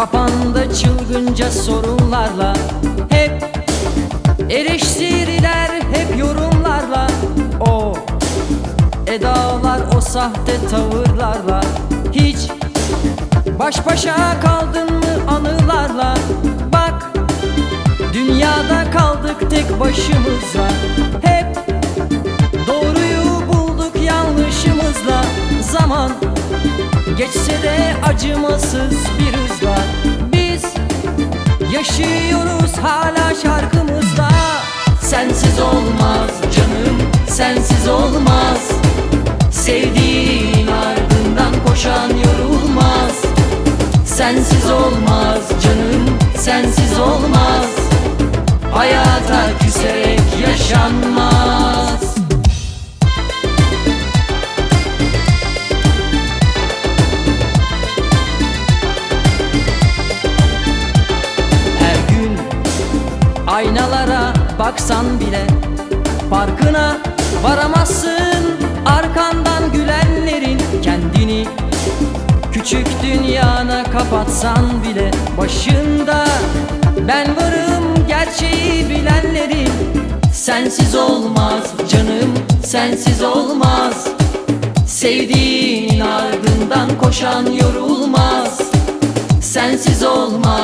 Kafanda çılgınca sorunlarla Hep eleştiriler hep yorumlarla O edalar o sahte tavırlarla Hiç baş başa kaldın mı anılarla Bak dünyada kaldık tek başımıza Hep doğruyu bulduk yanlışımızla Zaman geçse de acımasız bir sensiz olmaz. Sevdiğin ardından koşan yorulmaz. Sensiz olmaz canım sensiz olmaz. Hayata küserek yaşanmaz. Her gün aynalara baksan bile Farkına varamazsın arkandan gülenlerin Kendini. Küçük dünyana kapatsan bile Başında ben varım gerçeği bilenlerin. Sensiz olmaz canım sensiz olmaz. Sevdiğin ardından koşan yorulmaz. Sensiz olmaz